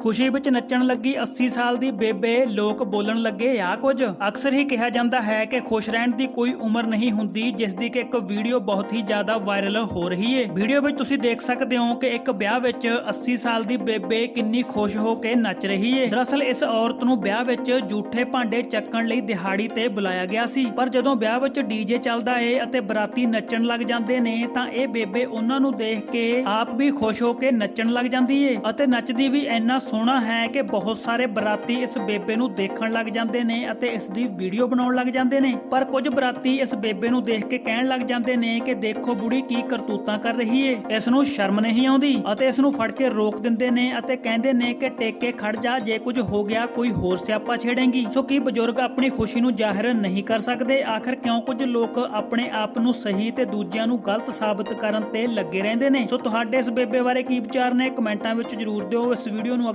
ਖੁਸ਼ੀ ਵਿੱਚ ਨੱਚਣ ਲੱਗੀ 80 ਸਾਲ ਦੀ ਬੇਬੇ, ਲੋਕ ਬੋਲਣ ਲੱਗੇ ਆ ਕੁਝ? ਅਕਸਰ ਹੀ ਕਿਹਾ ਜਾਂਦਾ ਹੈ ਕਿ ਖੁਸ਼ ਰਹਿਣ ਦੀ ਕੋਈ ਉਮਰ ਨਹੀਂ ਹੁੰਦੀ, ਜਿਸ ਦੀ ਕਿ ਇੱਕ ਵੀਡੀਓ ਬਹੁਤ ਹੀ ਜ਼ਿਆਦਾ ਵਾਇਰਲ ਹੋ ਰਹੀ ਹੈ ਵੀਡੀਓ ਵਿੱਚ ਤੁਸੀਂ ਦੇਖ ਸਕਦੇ ਹੋ ਕਿ ਇੱਕ ਵਿਆਹ ਵਿੱਚ 80 ਸਾਲ ਦੀ ਬੇਬੇ ਕਿੰਨੀ ਖੁਸ਼ ਹੋ ਕੇ ਨੱਚ ਰਹੀ ਹੈ ਦਰਅਸਲ ਇਸ ਔਰਤ ਨੂੰ ਵਿਆਹ ਵਿੱਚ ਝੂਠੇ ਭਾਂਡੇ ਚੱਕਣ ਲਈ ਦਿਹਾੜੀ ਤੇ ਬੁਲਾਇਆ ਗਿਆ ਸੀ। ਪਰ ਜਦੋਂ ਵਿਆਹ ਵਿੱਚ ਡੀਜੇ ਚੱਲਦਾ ਏ ਅਤੇ ਬਰਾਤੀ ਨੱਚਣ ਲੱਗ ਜਾਂਦੇ ਨੇ, ਤਾਂ ਇਹ ਬੇਬੇ ਉਹਨਾਂ ਨੂੰ ਦੇਖ ਕੇ ਆਪ ਵੀ ਖੁਸ਼ ਹੋ ਕੇ ਨੱਚਣ ਲੱਗ ਜਾਂਦੀ ਏ ਅਤੇ ਨੱਚਦੀ ਵੀ ਇੰਨਾ ਸੋਹਣਾ ਹੈ ਕਿ ਬਹੁਤ ਸਾਰੇ ਬਰਾਤੀ ਇਸ ਬੇਬੇ ਨੂੰ ਦੇਖਣ ਲੱਗ ਜਾਂਦੇ ਨੇ ਅਤੇ ਇਸ ਦੀ ਵੀਡੀਓ ਬਣਾਉਣ ਲੱਗ ਜਾਂਦੇ ਨੇ। ਪਰ ਕੁਝ ਬਰਾਤੀ ਇਸ ਬੇਬੇ ਨੂੰ ਦੇਖ ਕੇ ਕਹਿਣ ਲੱਗ ਜਾਂਦੇ ਨੇ ਕਿ ਦੇਖੋ ਬੁੜੀ ਕੀ ਕਰਤੂਤਾਂ ਕਰ ਰਹੀ ਏ। ਇਸ ਨੂੰ ਸ਼ਰਮ ਨਹੀਂ ਆਉਂਦੀ ਅਤੇ ਇਸ ਨੂੰ ਫੜ ਕੇ ਰੋਕ ਦਿੰਦੇ ਨੇ ਅਤੇ ਕਹਿੰਦੇ ਨੇ ਕਿ ਟੇਕੇ ਖੜ ਜਾ, ਜੇ ਕੁਝ ਹੋ ਗਿਆ ਕੋਈ ਹੋਰ ਸਿਆਪਾ ਛੇੜੇਗੀ। ਸੋ ਕੀ ਬਜ਼ੁਰਗ ਆਪਣੀ ਖੁਸ਼ੀ ਨੂੰ ਜ਼ਾਹਿਰ ਨਹੀਂ ਕਰ ਸਕਦੇ? ਆਖਰ ਕਿਉਂ ਕੁਝ ਲੋਕ ਆਪਣੇ ਆਪ ਨੂੰ ਸਹੀ ਤੇ ਦੂਜਿਆਂ ਨੂੰ ਗਲਤ ਸਾਬਤ ਕਰਨ ਤੇ ਲੱਗੇ ਰਹਿੰਦੇ ਨੇ? ਸੋ ਤੁਹਾਡੇ ਇਸ ਬੇਬੇ ਬਾਰੇ ਕੀ ਵਿਚਾਰ ਨੇ? ਕਮੈਂਟਾਂ ਵਿੱਚ ਜਰੂਰ ਦਿਓ। ਇਸ ਵੀਡੀਓ ਨੂੰ